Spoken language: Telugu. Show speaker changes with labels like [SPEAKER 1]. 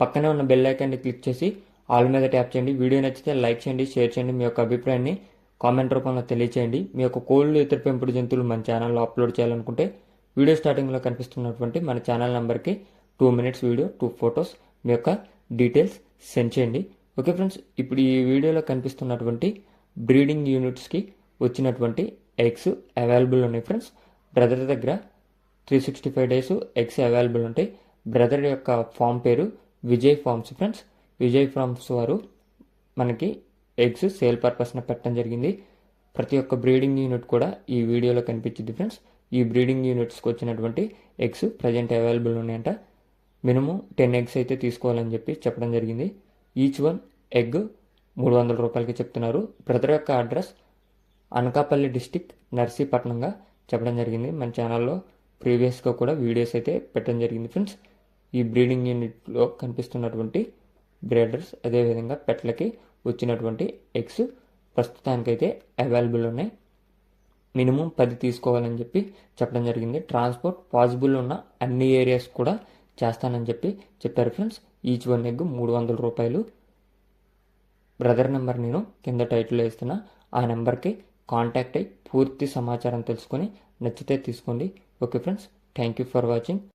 [SPEAKER 1] పక్కనే ఉన్న బెల్ ఐకాన్ని క్లిక్ చేసి ఆల్ మీద ట్యాప్ చేయండి. వీడియో నచ్చితే లైక్ చేయండి షేర్ చేయండి. మీ యొక్క అభిప్రాయాన్ని కామెంట్ రూపంలో తెలియచేయండి. మీ యొక్క కోళ్ళు ఇతర పెంపుడు జంతువులు మన ఛానల్లో అప్లోడ్ చేయాలనుకుంటే వీడియో స్టార్టింగ్లో కనిపిస్తున్నటువంటి మన ఛానల్ నెంబర్కి two minutes video two photos మీ యొక్క డీటెయిల్స్ సెండ్ చేయండి. ఓకే ఫ్రెండ్స్ ఇప్పుడు ఈ వీడియోలో కనిపిస్తున్నటువంటి బ్రీడింగ్ యూనిట్స్కి వచ్చినటువంటి ఎగ్స్ అవైలబుల్ ఉన్నాయి ఫ్రెండ్స్ బ్రదర్ దగ్గర three sixty five days eggs available ఉంటాయి. బ్రదర్ యొక్క ఫామ్ పేరు Vijay farms friends. Vijay farms వారు మనకి ఎగ్స్ సేల్ పర్పస్న పెట్టడం జరిగింది. ప్రతి ఒక్క బ్రీడింగ్ యూనిట్ కూడా ఈ వీడియోలో కనిపించింది ఫ్రెండ్స్. ఈ బ్రీడింగ్ యూనిట్స్కి వచ్చినటువంటి ఎగ్స్ ప్రజెంట్ అవైలబుల్ ఉన్నాయంట. మినిమం టెన్ ఎగ్స్ అయితే తీసుకోవాలని చెప్పి చెప్పడం జరిగింది. ఈచ్ వన్ ఎగ్ మూడు వందల రూపాయలకి చెప్తున్నారు. బ్రదర్ యొక్క అడ్రస్ అనకాపల్లి డిస్టిక్ నర్సీపట్నంగా చెప్పడం జరిగింది. మన ఛానల్లో ప్రీవియస్గా కూడా వీడియోస్ అయితే పెట్టడం జరిగింది ఫ్రెండ్స్. ఈ బ్రీడింగ్ యూనిట్లో కనిపిస్తున్నటువంటి బ్రీడర్స్ అదేవిధంగా పెట్లకి వచ్చినటువంటి ఎగ్స్ ప్రస్తుతానికైతే అవైలబుల్ ఉన్నాయి. మినిమం పది తీసుకోవాలని చెప్పి చెప్పడం జరిగింది. ట్రాన్స్పోర్ట్ పాసిబుల్ ఉన్న అన్ని ఏరియాస్ కూడా చేస్తానని చెప్పి చెప్పారు ఫ్రెండ్స్. ఈచ్ వన్ ఎగ్ మూడు వందల రూపాయలు. బ్రదర్ నెంబర్ నేను కింద టైటిల్ వేస్తున్నా ఆ నెంబర్కి కాంటాక్ట్ అయ్యి పూర్తి సమాచారం తెలుసుకొని నచ్చితే తీసుకోండి. Okay friends thank you for watching.